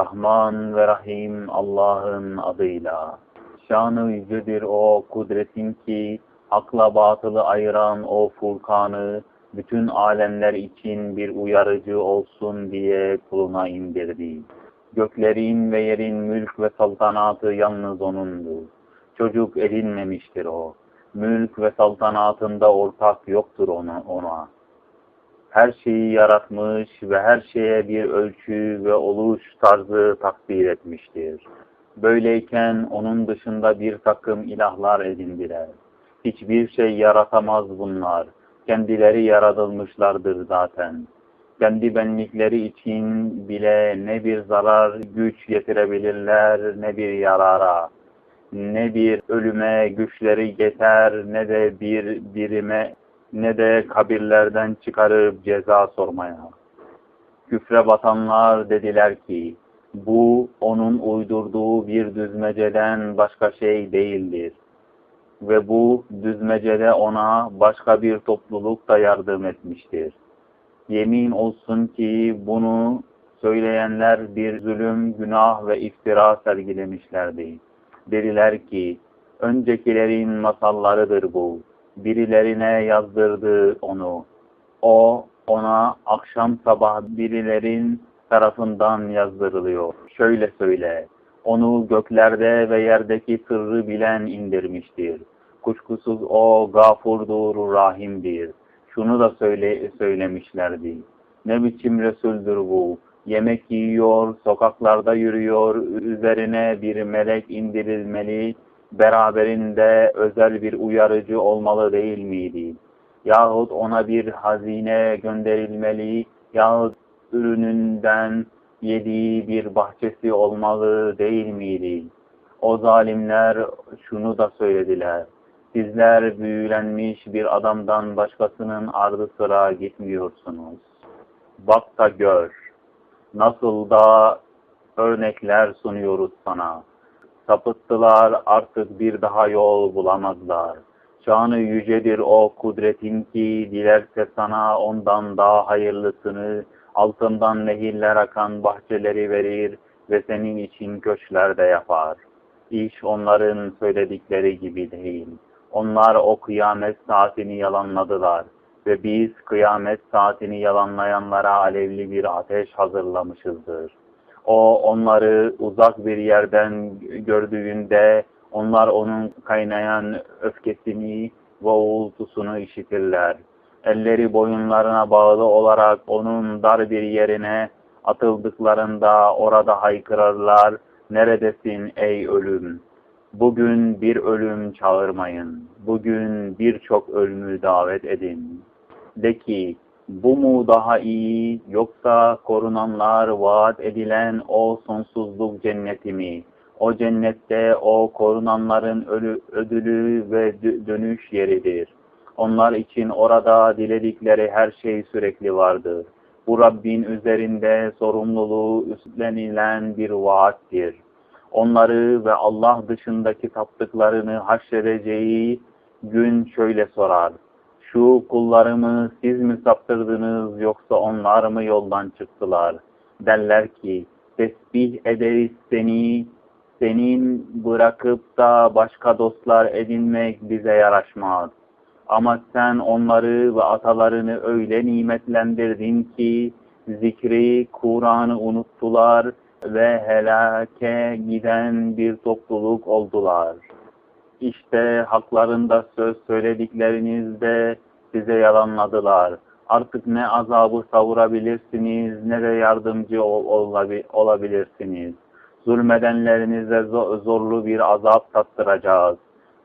Rahman ve Rahim Allah'ın adıyla. Şanı yücedir o kudretin ki akla batılı ayıran o Furkan'ı bütün alemler için bir uyarıcı olsun diye kuluna indirdi. Göklerin ve yerin mülk ve saltanatı yalnız O'nundur. Çocuk edinmemiştir O. Mülk ve saltanatında ortak yoktur ona. ona. Her şeyi yaratmış ve her şeye bir ölçü ve oluş tarzı takdir etmiştir. Böyleyken onun dışında bir takım ilahlar edindiler. Hiçbir şey yaratamaz bunlar. Kendileri yaratılmışlardır zaten. Kendi benlikleri için bile ne bir zarar güç getirebilirler ne bir yarara. Ne bir ölüme güçleri yeter ne de bir birime ne de kabirlerden çıkarıp ceza sormaya. Küfre batanlar dediler ki, bu onun uydurduğu bir düzmeceden başka şey değildir. Ve bu düzmecede ona başka bir topluluk da yardım etmiştir. Yemin olsun ki bunu söyleyenler bir zulüm, günah ve iftira sergilemişlerdi. Dediler ki, öncekilerin masallarıdır bu. Birilerine yazdırdı onu. O, ona akşam sabah birilerin tarafından yazdırılıyor. Şöyle söyle, onu göklerde ve yerdeki sırrı bilen indirmiştir. Kuşkusuz o gafurdur, rahimdir. Şunu da söyle, söylemişlerdi. Ne biçim Resuldür bu? Yemek yiyor, sokaklarda yürüyor, üzerine bir melek indirilmeli, beraberinde özel bir uyarıcı olmalı değil miydi? Yahut ona bir hazine gönderilmeli, yahut ürününden yediği bir bahçesi olmalı değil miydi? O zalimler şunu da söylediler. Sizler büyülenmiş bir adamdan başkasının ardı sıra gitmiyorsunuz. Bak da gör. Nasıl da örnekler sunuyoruz sana. Sapıttılar artık bir daha yol bulamazlar. Şanı yücedir o kudretin ki dilerse sana ondan daha hayırlısını, altından nehirler akan bahçeleri verir ve senin için köşklerde yapar. İş onların söyledikleri gibi değil. Onlar o kıyamet saatini yalanladılar ve biz kıyamet saatini yalanlayanlara alevli bir ateş hazırlamışızdır. O onları uzak bir yerden gördüğünde onlar onun kaynayan öfkesini ve uğultusunu işitirler. Elleri boyunlarına bağlı olarak onun dar bir yerine atıldıklarında orada haykırırlar. Neredesin ey ölüm? Bugün bir ölüm çağırmayın. Bugün birçok ölümü davet edin. De ki, bu mu daha iyi yoksa korunanlar vaat edilen o sonsuzluk cenneti mi? O cennette o korunanların ölü, ödülü ve dönüş yeridir. Onlar için orada diledikleri her şey sürekli vardır. Bu Rabbin üzerinde sorumluluğu üstlenilen bir vaattir. Onları ve Allah dışındaki taptıklarını haşredeceği gün şöyle sorar. Şu kullarımı siz mi saptırdınız yoksa onlar mı yoldan çıktılar? Derler ki tesbih ederiz seni, senin bırakıp da başka dostlar edinmek bize yaraşmaz. Ama sen onları ve atalarını öyle nimetlendirdin ki zikri, Kur'an'ı unuttular ve helake giden bir topluluk oldular. İşte haklarında söz söylediklerinizde size yalanladılar. Artık ne azabı savurabilirsiniz ne de yardımcı ol olabilirsiniz. Zulmedenlerinize zorlu bir azap tattıracağız.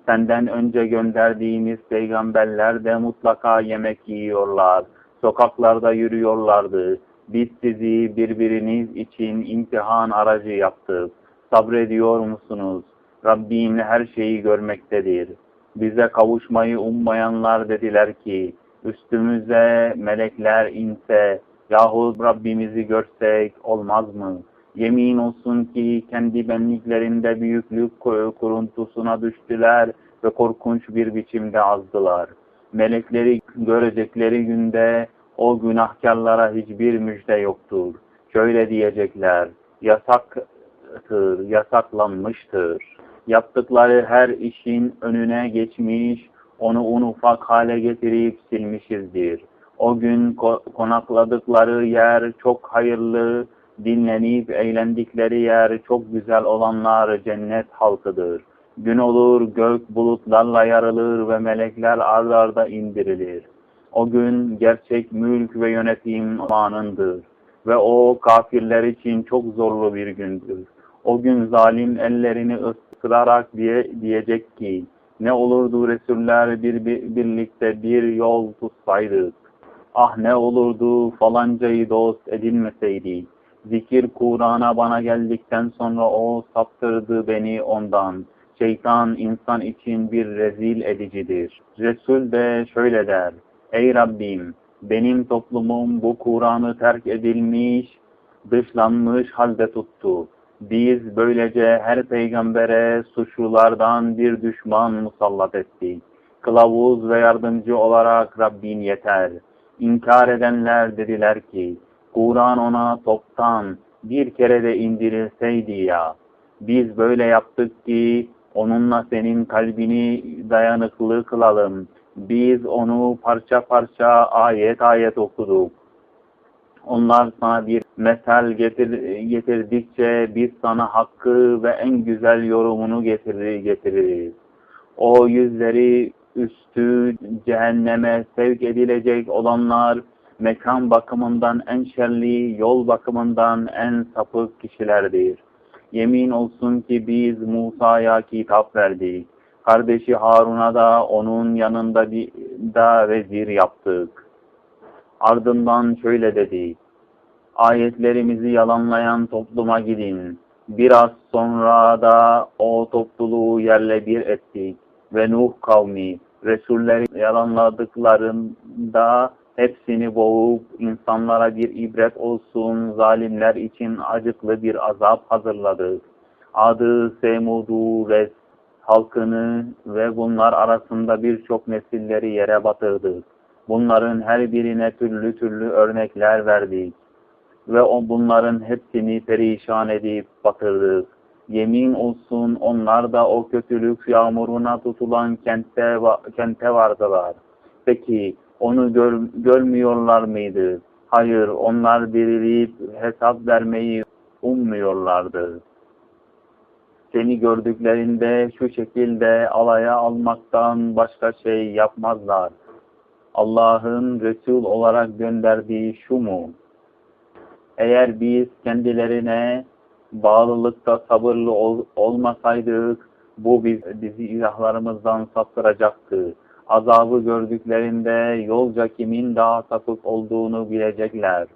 Senden önce gönderdiğimiz peygamberler de mutlaka yemek yiyorlar. Sokaklarda yürüyorlardı. Biz sizi birbiriniz için imtihan aracı yaptık. Sabrediyor musunuz? Rabbin her şeyi görmektedir. Bize kavuşmayı ummayanlar dediler ki, üstümüze melekler inse, yahut Rabbimizi görsek olmaz mı? Yemin olsun ki kendi benliklerinde büyüklük kuruntusuna düştüler ve korkunç bir biçimde azdılar. Melekleri görecekleri günde o günahkarlara hiçbir müjde yoktur. Şöyle diyecekler, yasaktır, yasaklanmıştır. Yaptıkları her işin önüne geçmiş, onu un ufak hale getirip silmişizdir. O gün ko- konakladıkları yer çok hayırlı, dinlenip eğlendikleri yer çok güzel olanlar cennet halkıdır. Gün olur gök bulutlarla yarılır ve melekler ard arda indirilir. O gün gerçek mülk ve yönetim anındır. Ve o kafirler için çok zorlu bir gündür. O gün zalim ellerini ısırarak diye, diyecek ki, ne olurdu Resuller bir, bir- birlikte bir yol tutsaydık. Ah ne olurdu falancayı dost edinmeseydik. Zikir Kur'an'a bana geldikten sonra o saptırdı beni ondan. Şeytan insan için bir rezil edicidir. Resul de şöyle der. Ey Rabbim benim toplumum bu Kur'an'ı terk edilmiş, dışlanmış halde tuttu. Biz böylece her peygambere suçlulardan bir düşman musallat ettik. Kılavuz ve yardımcı olarak Rabbin yeter. İnkar edenler dediler ki, Kur'an ona toptan bir kere de indirilseydi ya. Biz böyle yaptık ki onunla senin kalbini dayanıklı kılalım. Biz onu parça parça ayet ayet okuduk. Onlar sana bir mesel getir, getirdikçe biz sana hakkı ve en güzel yorumunu getirir, getiririz. O yüzleri üstü cehenneme sevk edilecek olanlar mekan bakımından en şerli, yol bakımından en sapık kişilerdir. Yemin olsun ki biz Musa'ya kitap verdik. Kardeşi Harun'a da onun yanında bir da vezir yaptık. Ardından şöyle dedi. Ayetlerimizi yalanlayan topluma gidin. Biraz sonra da o topluluğu yerle bir ettik. Ve Nuh kavmi Resulleri yalanladıklarında hepsini boğup insanlara bir ibret olsun zalimler için acıklı bir azap hazırladık. Adı Semud'u ve halkını ve bunlar arasında birçok nesilleri yere batırdık. Bunların her birine türlü türlü örnekler verdik ve o bunların hepsini perişan edip batırdık. Yemin olsun onlar da o kötülük yağmuruna tutulan kentte, va- kente vardılar. Peki onu gör, görmüyorlar mıydı? Hayır, onlar dirilip hesap vermeyi ummuyorlardı. Seni gördüklerinde şu şekilde alaya almaktan başka şey yapmazlar. Allah'ın Resul olarak gönderdiği şu mu? Eğer biz kendilerine bağlılıkta sabırlı ol, olmasaydık, bu biz, bizi ilahlarımızdan saptıracaktı. Azabı gördüklerinde yolca kimin daha sapık olduğunu bilecekler.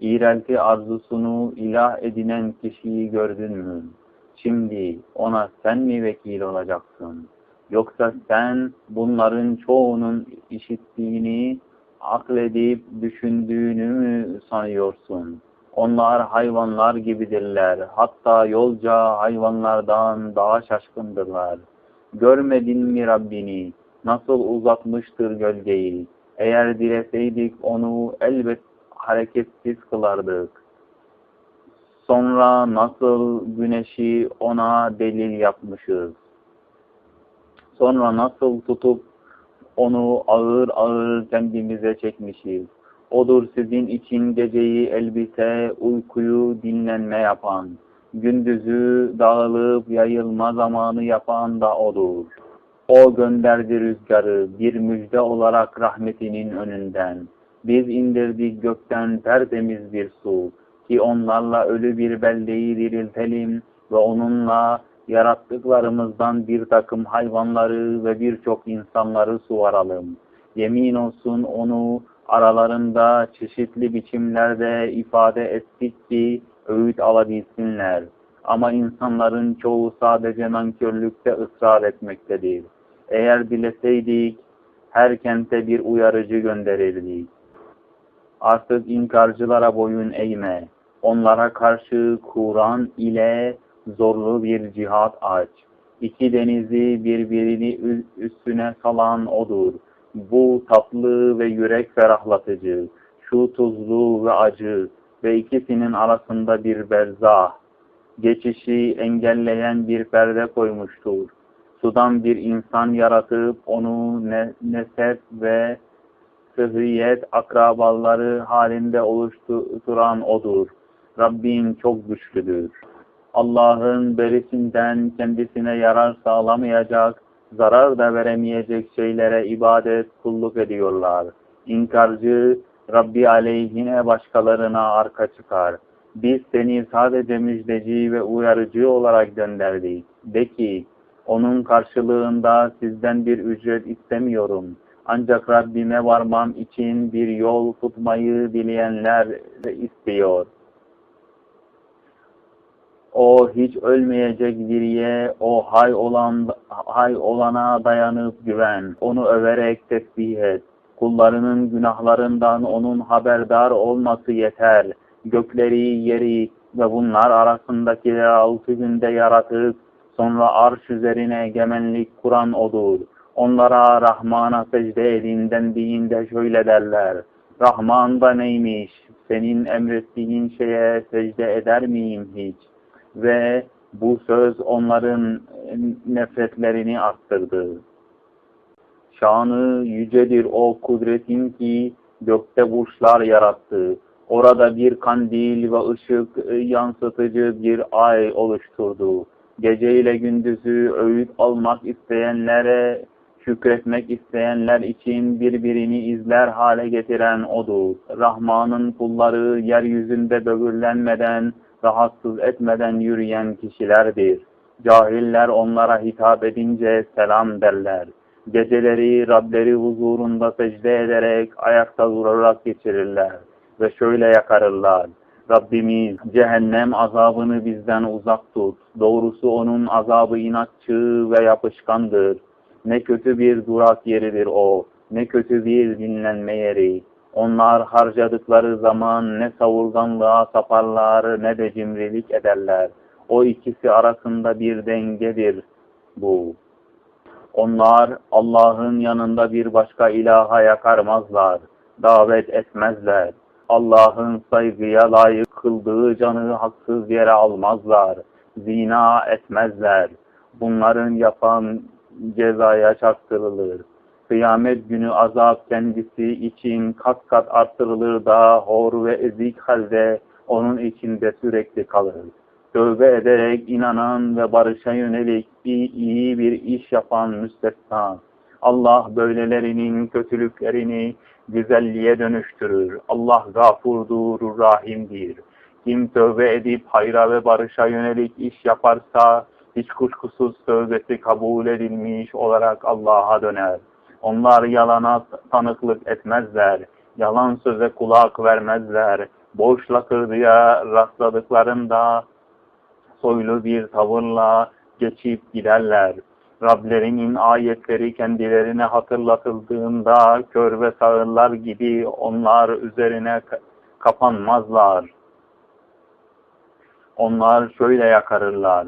İğrelti arzusunu ilah edinen kişiyi gördün mü? Şimdi ona sen mi vekil olacaksın? Yoksa sen bunların çoğunun işittiğini, akledip düşündüğünü mü sanıyorsun? Onlar hayvanlar gibidirler. Hatta yolca hayvanlardan daha şaşkındırlar. Görmedin mi Rabbini? Nasıl uzatmıştır gölgeyi? Eğer dileseydik onu elbet hareketsiz kılardık. Sonra nasıl güneşi ona delil yapmışız. Sonra nasıl tutup onu ağır ağır kendimize çekmişiz. Odur sizin için geceyi elbise, uykuyu dinlenme yapan, gündüzü dağılıp yayılma zamanı yapan da odur. O gönderdi rüzgarı bir müjde olarak rahmetinin önünden. Biz indirdik gökten tertemiz bir su ki onlarla ölü bir beldeyi diriltelim ve onunla yarattıklarımızdan bir takım hayvanları ve birçok insanları suvaralım. Yemin olsun onu aralarında çeşitli biçimlerde ifade ettik ki öğüt alabilsinler. Ama insanların çoğu sadece nankörlükte ısrar etmektedir. Eğer dileseydik her kente bir uyarıcı gönderirdik. Artık inkarcılara boyun eğme. Onlara karşı Kur'an ile zorlu bir cihat aç. İki denizi birbirini üstüne salan odur. Bu tatlı ve yürek ferahlatıcı, şu tuzlu ve acı, ve ikisinin arasında bir berzah. Geçişi engelleyen bir perde koymuştur. Sudan bir insan yaratıp onu ne, nesep ve sıhhiyet akrabaları halinde oluşturan O'dur. Rabbin çok güçlüdür. Allah'ın berisinden kendisine yarar sağlamayacak, zarar da veremeyecek şeylere ibadet, kulluk ediyorlar. İnkarcı, Rabbi aleyhine başkalarına arka çıkar. Biz seni sadece müjdeci ve uyarıcı olarak gönderdik. De ki, onun karşılığında sizden bir ücret istemiyorum. Ancak Rabbime varmam için bir yol tutmayı dileyenler istiyor. O hiç ölmeyecek diriye, o hay olan hay olana dayanıp güven. Onu överek tesbih et. Kullarının günahlarından onun haberdar olması yeter. Gökleri, yeri ve bunlar arasındakileri altı günde yaratıp sonra arş üzerine egemenlik kuran odur. Onlara Rahman'a secde edin dendiğinde şöyle derler. Rahman da neymiş? Senin emrettiğin şeye secde eder miyim hiç? Ve bu söz onların nefretlerini arttırdı. Şanı yücedir o kudretin ki gökte burçlar yarattı. Orada bir kandil ve ışık yansıtıcı bir ay oluşturdu. Gece ile gündüzü öğüt almak isteyenlere, şükretmek isteyenler için birbirini izler hale getiren O'dur. Rahman'ın kulları yeryüzünde böbürlenmeden, rahatsız etmeden yürüyen kişilerdir. Cahiller onlara hitap edince selam derler. Geceleri Rableri huzurunda secde ederek ayakta durarak geçirirler ve şöyle yakarırlar. Rabbimiz cehennem azabını bizden uzak tut. Doğrusu onun azabı inatçı ve yapışkandır. Ne kötü bir durak yeridir o, ne kötü bir dinlenme yeri. Onlar harcadıkları zaman ne savurganlığa saparlar ne de cimrilik ederler. O ikisi arasında bir dengedir bu. Onlar Allah'ın yanında bir başka ilaha yakarmazlar, davet etmezler. Allah'ın saygıya layık kıldığı canı haksız yere almazlar, zina etmezler. Bunların yapan cezaya çarptırılır. Kıyamet günü azap kendisi için kat kat artırılır da hor ve ezik halde onun içinde sürekli kalır. Tövbe ederek inanan ve barışa yönelik bir iyi bir iş yapan müstesna. Allah böylelerinin kötülüklerini güzelliğe dönüştürür. Allah gafurdur, rahimdir. Kim tövbe edip hayra ve barışa yönelik iş yaparsa hiç kuşkusuz tövbesi kabul edilmiş olarak Allah'a döner. Onlar yalana tanıklık etmezler. Yalan söze kulak vermezler. Boş lakırdıya rastladıklarında soylu bir tavırla geçip giderler. Rablerinin ayetleri kendilerine hatırlatıldığında kör ve sağırlar gibi onlar üzerine kapanmazlar. Onlar şöyle yakarırlar.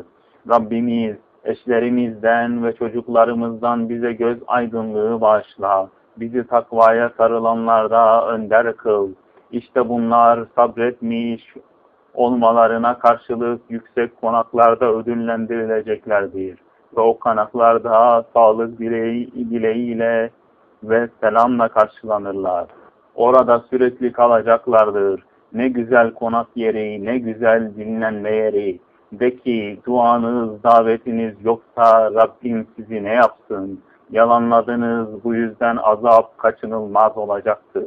Rabbimiz eşlerimizden ve çocuklarımızdan bize göz aydınlığı bağışla. Bizi takvaya sarılanlarda önder kıl. İşte bunlar sabretmiş olmalarına karşılık yüksek konaklarda ödüllendirileceklerdir. Ve o konaklarda sağlık dileği, dileğiyle ve selamla karşılanırlar. Orada sürekli kalacaklardır. Ne güzel konak yeri, ne güzel dinlenme yeri. De ki duanız, davetiniz yoksa Rabbim sizi ne yapsın? Yalanladınız bu yüzden azap kaçınılmaz olacaktır.